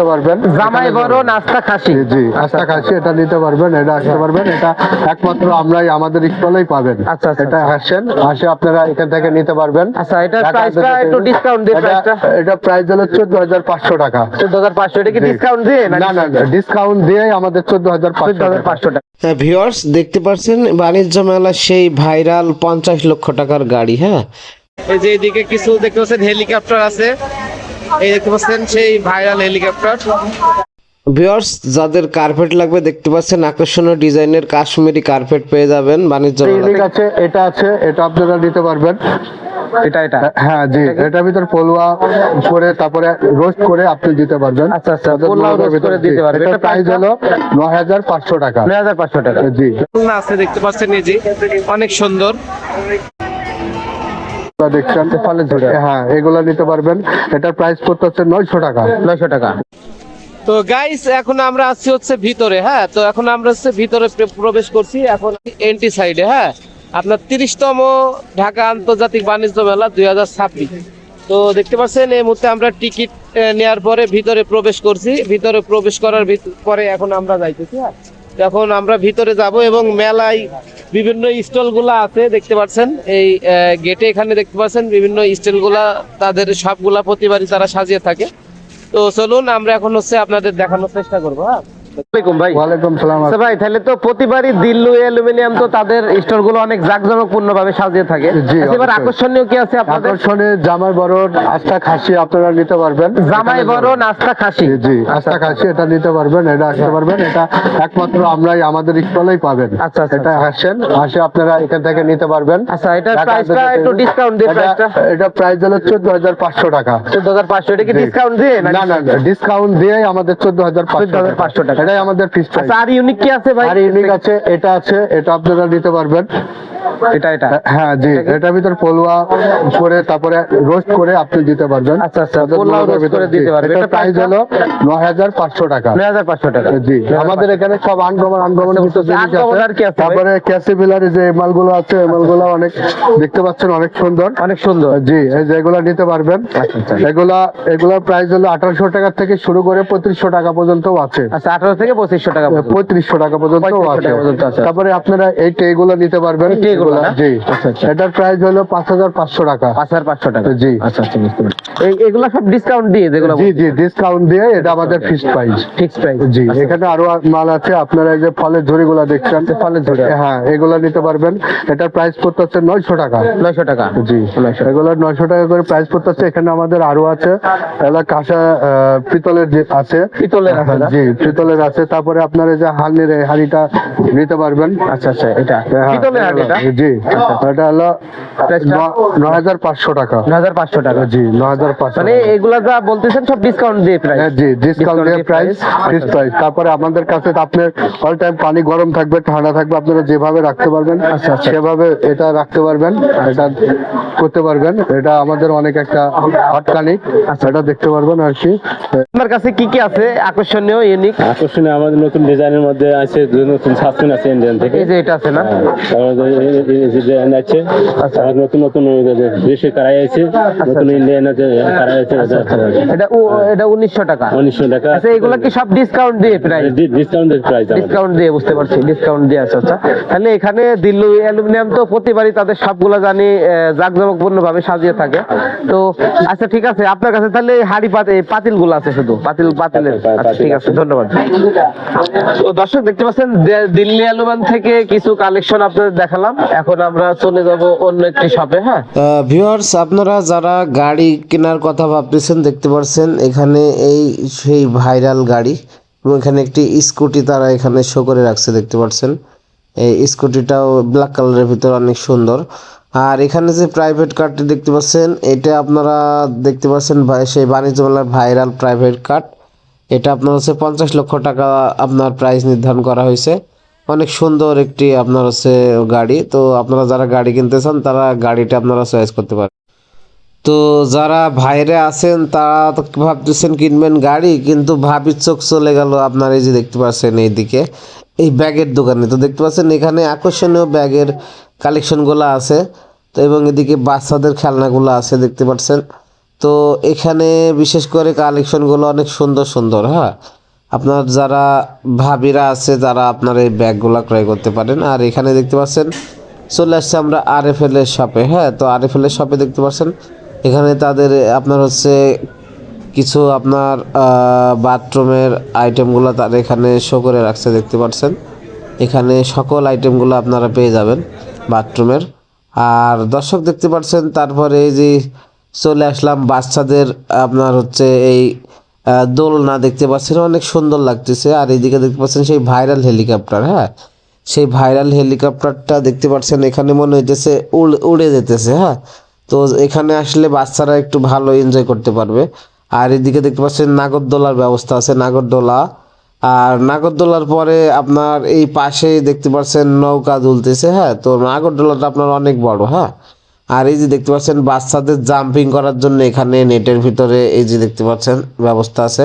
নিতে পারবেন। জামাই বড় নাস্তা খাসি। জি, আস্তা খাসি এটা নিতে পারবেন এটা আসতে পারবেন এটা একমাত্র আমরাই আমাদের স্টলেই পাবেন। আচ্ছা, আচ্ছা, এটা আসেন আসে আপনারা এখান থেকে নিতে পারবেন। আচ্ছা ঢাকা প্রাইসটা একটু ডিসকাউন্ট দিয়ে প্রাইসটা এটা প্রাইস হলো চোদ্দ হাজার পাঁচশো টাকা। চোদ্দ হাজার পাঁচশো এটা কি ডিসকাউন্ট দিয়ে না না ডিসকাউন্ট দিয়ে আমাদের চোদ্দ হাজার চোদ্দ পাঁচশো হাজার পাঁচশো টাকা। হ্যাঁ ভিউয়ার্স দেখতে পাচ্ছেন বাণিজ্য মেলা সেই ভাইরাল পঞ্চাশ লক্ষ টাকার গাড়ি হ্যাঁ? এই যে এদিকে কিছু দেখতে পাচ্ছেন হেলিকপ্টার আছে। এই দেখতে পাচ্ছেন সেই ভাইরাল হেলিকপ্টার। ভিউয়ার্স যাদের কার্পেট লাগবে দেখতে পাচ্ছেন আকর্ষণীয় ডিজাইনের কাশ্মীরি কার্পেট পেয়ে যাবেন বাণিজ্য মেলা আছে এটা আছে এটা আপনারা নিতে পারবেন। এটা এটা? হ্যাঁ জি এটার ভিতর পলুয়া করে তারপরে রোস্ট করে আপনি দিতে পারবেন। আচ্ছা, আচ্ছা, roast ভিতর, করে দিতে পারবেন। এটা প্রাইস হলো নয় হাজার পাঁচশো টাকা। নয় হাজার পাঁচশো টাকা। জি। না আছে দেখতে পাচ্ছেন এই যে অনেক সুন্দর। দেখছেন ঝুড়ি। হ্যাঁ এগুলো নিতে পারবেন। এটার প্রাইস করতে হচ্ছে নয়শো টাকা। নয়শো টাকা। তো গাইস এখন আমরা আসছি হচ্ছে ভিতরে হ্যাঁ? তো এখন আমরা হচ্ছে ভিতরে প্রবেশ করছি। এখন এন্টি সাইডে হ্যাঁ? আপনার তিরিশতম ঢাকা আন্তর্জাতিক বাণিজ্য মেলা দুই হাজার ছাব্বিশ। তো দেখতে পাচ্ছেন এই মুহূর্তে আমরা টিকিট নেওয়ার পরে ভিতরে প্রবেশ করছি। ভিতরে প্রবেশ করার পরে এখন আমরা যাইতেছি হ্যাঁ? এখন আমরা ভিতরে যাব এবং মেলায় বিভিন্ন স্টলগুলা আছে, দেখতে পাচ্ছেন। এই গেটে এখানে দেখতে পাচ্ছেন বিভিন্ন স্টলগুলা তাদের সবগুলা প্রতিবারই তারা সাজিয়ে থাকে। তো চলুন, আমরা এখন হচ্ছে আপনাদের দেখানোর চেষ্টা করব হ্যাঁ? ভাই। সালাম। আচ্ছা ভাই তাহলে তো প্রতিবারই দিল্লু অ্যালুমিনিয়াম তো তাদের স্টোর অনেক জাঁকজমকপূর্ণ ভাবে সাজিয়ে থাকে। আচ্ছা, এবার আকর্ষণীয় কি আছে আপনাদের? আকর্ষণে জামাই বড় আস্তা খাসি আপনারা নিতে পারবেন। জামাই বড় নাস্তা খাসি। জি, জি খাসি এটা নিতে পারবেন এটা আসতে পারবেন। এটা একমাত্র আমরাই আমাদের স্টলেই পাবেন। আচ্ছা, আচ্ছা, এটা আসেন আসে আপনারা এখান থেকে নিতে পারবেন। আচ্ছা ঢাকা প্রাইসটা একটু ডিসকাউন্ট দিয়ে এটা- প্রাইসটা এটা প্রাইস হলো চোদ্দ হাজার পাঁচশো টাকা। চোদ্দ হাজার পাঁচশো এটা কি ডিসকাউন্ট দিয়ে না না ডিসকাউন্ট দিয়ে আমাদের চোদ্দ হাজার 14,500 টাকা। এটাই আমাদের ফিস আচ্ছা আর ইউনিক কি আছে ভাই? আর ইউনিক আছে এটা আছে এটা আপনারা নিতে পারবেন। এটা এটা। হ্যাঁ জি এটার ভিতর পলুয়া করে তারপরে রোস্ট করে আপনি দিতে পারবেন। আচ্ছা, আচ্ছা, ভিতর, করে দিতে পারবেন। এটা প্রাইস হলো নয় হাজার পাঁচশো টাকা। নয় হাজার পাঁচশো টাকা। জি আমাদের এখানে সব আনকমন আচ্ছা, জিনিস আর কি আছে? তারপরে ক্যাসিবিলারি যে মালগুলো আছে মালগুলো অনেক দেখতে পাচ্ছেন অনেক সুন্দর। অনেক সুন্দর। জি এই যে এগুলা নিতে পারবেন। আচ্ছা। এগুলা এগুলার প্রাইস হলো আঠারোশো টাকা থেকে শুরু করে পঁয়ত্রিশশো টাকা পর্যন্ত আছে। আচ্ছা আঠারো থেকে পঁচিশশো টাকা পঁয়ত্রিশশো টাকা পর্যন্ত আছে। তারপরে আপনারা এই ট্রেগুলো নিতে পারবেন। tray গুলো জি। আচ্ছা, আচ্ছা। এটার প্রাইস হলো পাঁচ হাজার পাঁচশো টাকা। পাঁচ হাজার পাঁচশো টাকা। জি। আচ্ছা আচ্ছা বুঝতে এই এগুলা সব ডিসকাউন্ট দিয়ে যেগুলো জি জি ডিসকাউন্ট দিয়ে এটা আমাদের ফিক্সড প্রাইস ফিক্স প্রাইস জি এখানে আরও মাল আছে। আপনারা এই যে ফলের ঝুড়িগুলো দেখছেন। ফলের ঝুড়ি। হ্যাঁ এগুলো নিতে পারবেন। এটার প্রাইস পড়তে হচ্ছে নয়শো টাকা। নয়শো টাকা। জি। 900 এগুলো নয়শো টাকা করে প্রাইস পড়তে হচ্ছে এখানে আমাদের আরও আছে। এগুলো কাঁসা পিতলের যে আছে। পিতলের জি পিতলের আছে তারপরে আপনার এই যে হাড়ির এই হাড়িটা নিতে পারবেন। আচ্ছা আচ্ছা এটা। হ্যাঁ, পিতলের হাট এটা? জি এটা হলো? নয় হাজার পাঁচশো টাকা। নয় হাজার পাঁচশো টাকা। জি নয় হাজার পাঁচশো মানে এগুলা যা বলতেছেন সব ডিসকাউন্ট দিয়ে প্রাইস হ্যাঁ, জি ডিসকাউন্ট দিয়ে প্রাইস ফিক্স আচ্ছা। প্রাইস তারপরে আমাদের কাছে আপনার অল টাইম পানি গরম থাকবে ঠান্ডা থাকবে আপনারা যেভাবে রাখতে পারবেন আচ্ছা, আচ্ছা। সেভাবে এটা রাখতে পারবেন এটা করতে পারবেন। এটা আমাদের অনেক একটা হটকানি আচ্ছা। এটা দেখতে পারবেন আর কি। আপনার কাছে কি কি আছে? আকর্ষণীয় ইউনিক আকর্ষণীয় আমাদের নতুন ডিজাইনের মধ্যে আছে নতুন সাসপেন আছে ইন্ডিয়ান থেকে। এই যে এটা আছে না? হ্যাঁ, ডিজাইন আছে আর নতুন নতুন দেশে কারাই আছে নতুন ইন্ডিয়ান আছে কারাই আছে এটা এটা উনিশশো টাকা। উনিশশো টাকা। আচ্ছা এগুলা কি সব ডিসকাউন্ট দিয়ে প্রাইস ডিসকাউন্টের প্রাইস ডিসকাউন্ট দিয়ে বুঝতে পারছি ডিসকাউন্ট দিয়ে আছে আচ্ছা। তাহলে এখানে দিল্লি অ্যালুমিনিয়াম তো প্রতিবারই তাদের সবগুলা জানি জাকজমকপূর্ণ ভাবে সাজিয়ে থাকে। তো আচ্ছা ঠিক আছে আপনার কাছে তাহলে হাড়ি পাতিল পাতিলগুলো আছে শুধু পাতিল পাতিলের। পাতিল, আচ্ছা ঠিক আছে। ধন্যবাদ। দর্শক দেখতে পাচ্ছেন দিল্লি অ্যালুমিনিয়াম থেকে কিছু কালেকশন আপনাদের দেখালাম। এখন আমরা চলে যাব অন্য একটি শপে হ্যাঁ? ভিউয়ার্স আপনারা যারা গাড়ি কেনার কথা ভাবতেছেন দেখতে পাচ্ছেন এখানে এই সেই ভাইরাল গাড়ি এবং এখানে একটি স্কুটি তারা এখানে শো করে রাখছে দেখতে পাচ্ছেন। এই স্কুটিটাও ব্ল্যাক কালারের ভিতরে অনেক সুন্দর। আর এখানে যে প্রাইভেট কারটি দেখতে পাচ্ছেন এটা আপনারা দেখতে পাচ্ছেন ভাই- সেই বাণিজ্য মেলার ভাইরাল প্রাইভেট কার এটা আপনার হচ্ছে পঞ্চাশ লক্ষ টাকা আপনার প্রাইস নির্ধারণ করা হয়েছে। অনেক সুন্দর একটি আপনার হচ্ছে গাড়ি। তো আপনারা যারা গাড়ি কিনতে চান, তারা গাড়িটা আপনারা চয়েস করতে পারেন। তো যারা ভাইরে আছেন, তারা তো ভাবতেছেন কিনবেন গাড়ি, কিন্তু ভাবির চোখ চলে গেল আপনার এই যে দেখতে পাচ্ছেন এইদিকে। এই ব্যাগের দোকানে। তো দেখতে পাচ্ছেন এখানে আকর্ষণীয় ব্যাগের কালেকশনগুলো আছে। তো এবং এদিকে বাচ্চাদের খেলনাগুলো আছে, দেখতে পাচ্ছেন। তো এখানে বিশেষ করে কালেকশনগুলো অনেক সুন্দর সুন্দর হ্যাঁ? আপনার যারা ভাবিরা আছে, তারা আপনার এই ব্যাগগুলো ক্রয় করতে পারেন। আর এখানে দেখতে পাচ্ছেন, চলে আসছে আমরা আর এফ এল এর শপে হ্যাঁ? তো আর এফ এল এর শপে দেখতে পাচ্ছেন, এখানে তাদের, আপনার হচ্ছে কিছু আপনার বাথরুমের আইটেমগুলো তার এখানে শো করে রাখছে, দেখতে পাচ্ছেন। এখানে সকল আইটেমগুলো আপনারা পেয়ে যাবেন বাথরুমের। আর দর্শক দেখতে পাচ্ছেন, তারপরে এই যে চলে আসলাম। বাচ্চাদের আপনার হচ্ছে এই দোলনা দেখতে পাচ্ছেন, অনেক সুন্দর লাগতেছে। আর এইদিকে দেখতে পাচ্ছেন সেই ভাইরাল হেলিকপ্টার হ্যাঁ? সেই ভাইরাল হেলিকপ্টারটা দেখতে পাচ্ছেন, এখানে মনে হইতেছে উড়- উড়ে যেতেছে হ্যাঁ? তো এখানে আসলে বাচ্চারা একটু ভালো এনজয় করতে পারবে। আর এদিকে দেখতে পাচ্ছেন নাগরদোলার ব্যবস্থা আছে, নাগরদোলা। আর নাগরদোলার পরে আপনার এই পাশেই দেখতে পাচ্ছেন নৌকা দুলতেছে হ্যাঁ? তো নাগরদোলাটা আপনার অনেক বড় হ্যাঁ? আর এই যে দেখতে পাচ্ছেন, বাচ্চাদের জাম্পিং করার জন্য এখানে নেটের ভিতরে এই যে দেখতে পাচ্ছেন, ব্যবস্থা আছে।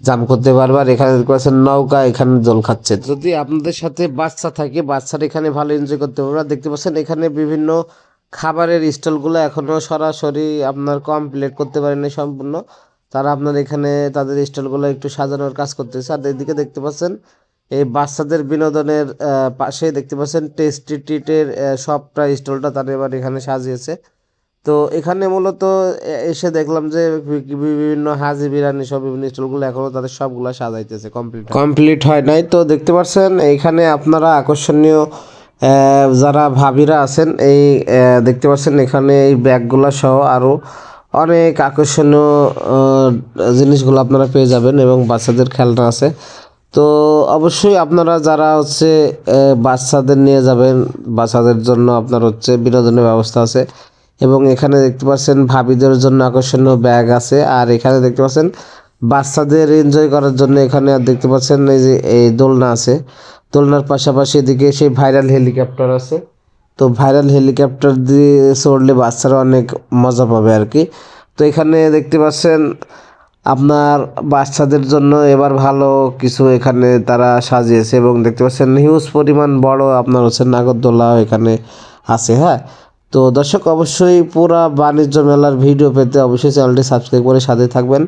জাম্প করতে পারবে আর এখানে দেখতে পাচ্ছেন নৌকা এখানে জল খাচ্ছে। যদি আপনাদের সাথে বাচ্চা থাকে, বাচ্চারা এখানে ভালো এনজয় করতে পারবে। আর দেখতে পাচ্ছেন, এখানে বিভিন্ন খাবারের স্টলগুলো এখনও সরাসরি আপনার কমপ্লিট করতে পারেনি সম্পূর্ণ। তারা আপনার এখানে তাদের স্টলগুলো একটু সাজানোর কাজ করতেছে। আর এদিকে দেখতে পাচ্ছেন এই বাচ্চাদের বিনোদনের পাশে দেখতে পাচ্ছেন টেস্টি ট্রিটের সবটা স্টলটা তারা এবার এখানে সাজিয়েছে। তো এখানে মূলত এসে দেখলাম যে বিভিন্ন হাজি বিরিয়ানি সব বিভিন্ন স্টলগুলো এখনও তাদের সবগুলো সাজাইতেছে কমপ্লিট কমপ্লিট হয় নাই। তো দেখতে পাচ্ছেন, এখানে আপনারা আকর্ষণীয় যারা ভাবিরা আছেন, এই দেখতে পাচ্ছেন এখানে এই ব্যাগগুলো সহ আরও অনেক আকর্ষণীয় জিনিসগুলো আপনারা পেয়ে যাবেন এবং বাচ্চাদের খেলনা আছে। তো অবশ্যই আপনারা যারা হচ্ছে বাচ্চাদের নিয়ে যাবেন, বাচ্চাদের জন্য আপনার হচ্ছে বিনোদনের ব্যবস্থা আছে। এবং এখানে দেখতে পাচ্ছেন ভাবিদের জন্য আকর্ষণীয় ব্যাগ আছে। আর এখানে দেখতে পাচ্ছেন বাচ্চাদের এনজয় করার জন্য এখানে আর দেখতে পাচ্ছেন এই যে, এই দোলনা আছে। দোলনার পাশাপাশি এদিকে সেই ভাইরাল হেলিকপ্টার আছে। তো ভাইরাল হেলিকপ্টার দিয়ে চড়লে বাচ্চারা অনেক মজা পাবে আর কি। তো এখানে দেখতে পাচ্ছেন আপনার বাচ্চাদের জন্য এবার ভালো কিছু এখানে তারা সাজিয়েছে এবং দেখতে পাচ্ছেন হিউজ পরিমাণ বড় আপনার হচ্ছে নাগরদোলা এখানে আছে হ্যাঁ? তো দর্শক, অবশ্যই পুরা বাণিজ্য মেলার ভিডিও পেতে অবশ্যই চ্যানেলটি সাবস্ক্রাইব করে সাথে থাকবেন।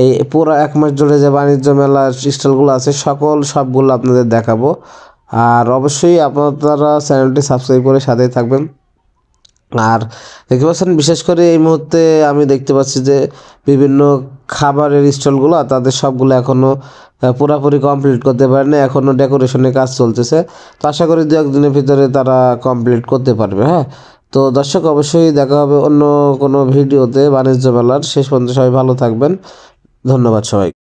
এই পুরো এক মাস জুড়ে যে বাণিজ্য মেলার স্টলগুলো আছে, সকল সবগুলো আপনাদের দেখাবো। আর অবশ্যই আপনারা চ্যানেলটি সাবস্ক্রাইব করে সাথেই থাকবেন। আর দেখতে পাচ্ছেন, বিশেষ করে এই মুহূর্তে আমি দেখতে পাচ্ছি যে বিভিন্ন খাবারের স্টলগুলো, তাদের সবগুলো এখনও পুরোপুরি কমপ্লিট করতে পারেনি এখনও ডেকোরেশনের কাজ চলতেছে। তো আশা করি দু একদিনের ভিতরে তারা কমপ্লিট করতে পারবে হ্যাঁ? তো দর্শক, অবশ্যই দেখা হবে অন্য কোনো ভিডিওতে, বাণিজ্য মেলার। শেষ পর্যন্ত সবাই ভালো থাকবেন। ধন্যবাদ সবাই